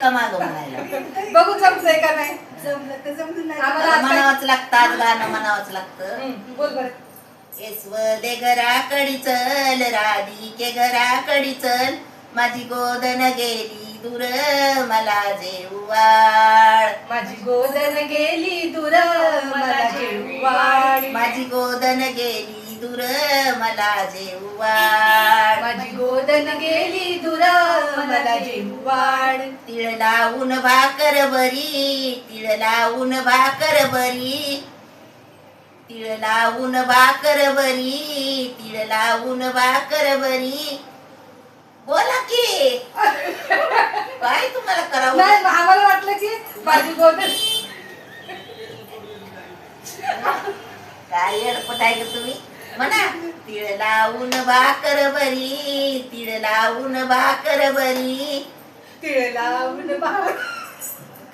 का मागं म्हणायला बघू जमतंय का नाही? जमलं तर जमलं नाही. आम्हाला आता आज काय- म्हणावंच लागतं आज गाणं म्हणावंच लागतं. हं, बोल बरं. येसवदे घराकडी चल राधिके घराकडी चल. माझी गोदन गेली दूर मला जेवाळ माझी गोदन गेली दूर मला माझी गोदन गेली दूर मला जेवाळ माझी मला जेवाड तिळ लावून भाकर बरी तिळ लावून भाकर बरी. तिळ लावून भाकर बरी तिळ लावून भाकर बरी. बोला की. काय तुम्हाला करावं? नाही आम्हाला वाटलं की काय आहे का तुम्ही? म्हणा. तिळ लावून भाकर बरी तिळ लावून भाकर बरी तिळ लावून बा-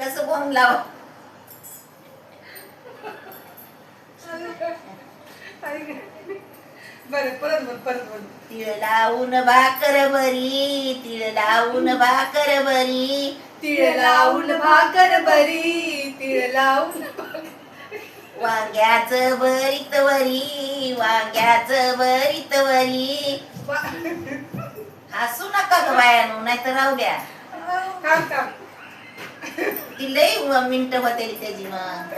कसं बोंब लाव. बरं परत बोल परत बोल. तिळ लावून भाकर बरी तिळ लावून भाकर बरी तिळ लावून भाकर बरी तिळ लावून वांग्याच भरीत वरी वांग्याच भरीत वरी हसू नका ग बायानो नाहीतर राहू द्या ती लई मिनिट होते त्याची मग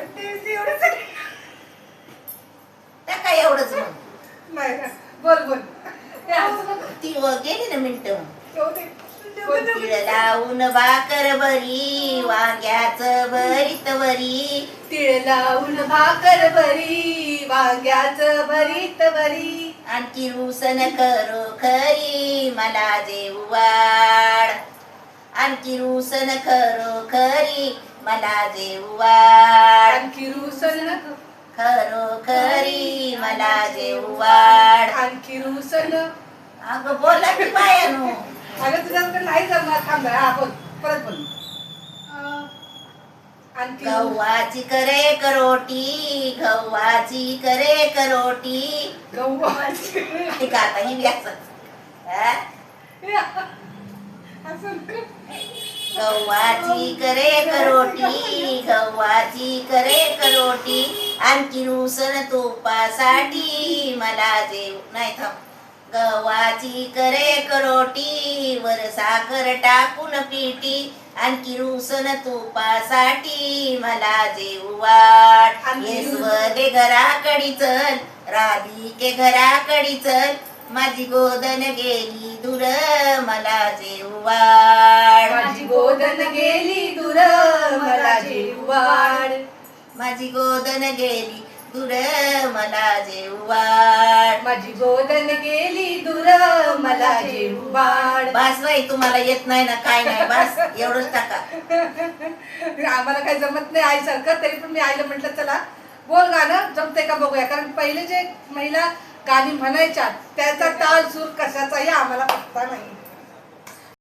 त्या काय एवढंच मग नाही. बोल बोल ते गेली ना मिनिट. बोल. तिळ लावून भाकर बरी वांग्याच भरीत वरी तिळ लावून भाकर बरी वांग्याच भरीत बरी आणखी रुसन करो खरी मला जेऊ वाढ. आणखी रुसन खरो खरी मला जेऊ वाढ. आणखी रुसन. खरो खरी मला जेऊ वाढ. आणखी रुसन अगं बोला की बायानो. अगं तुझ्याकडे नाही जमणार. थांब. हा बोल. परत बोल. आणखी? गव्हाची करे करोटी गव्हाची करे करोटी. आहे आता ही हा? असं. गव्हाची करे करोटी गव्हाची करे करोटी. आणखी रुसन तुपासाठी मला जेव नाही थांब. गव्हाची करे करोटी वर साखर टाकून पिटी. आणखी रुसन तुपासाठी मला जेव वाट. घराकडी चल राधिके घराकडी चल. माझी गोदन गेली दूर मला जेव वाढ माझी गोदन गेली दूर मला जेवाड माझी गोदन गेली दूर मला जेव वाढ माझी गोदन गेली दूर मला जेवाड बास बाई तुम्हाला येत नाही ना काय नाही बास एवढंच टाका. आम्हाला काही जमत नाही आई सारखं तरी पण मी आईला म्हटलं चला बोल गाणं जमते का बघूया? कारण पहिले जे महिला गाणी म्हणायच्या त्याचा ताल सूर कशाचाही आम्हाला पत्ता नाही.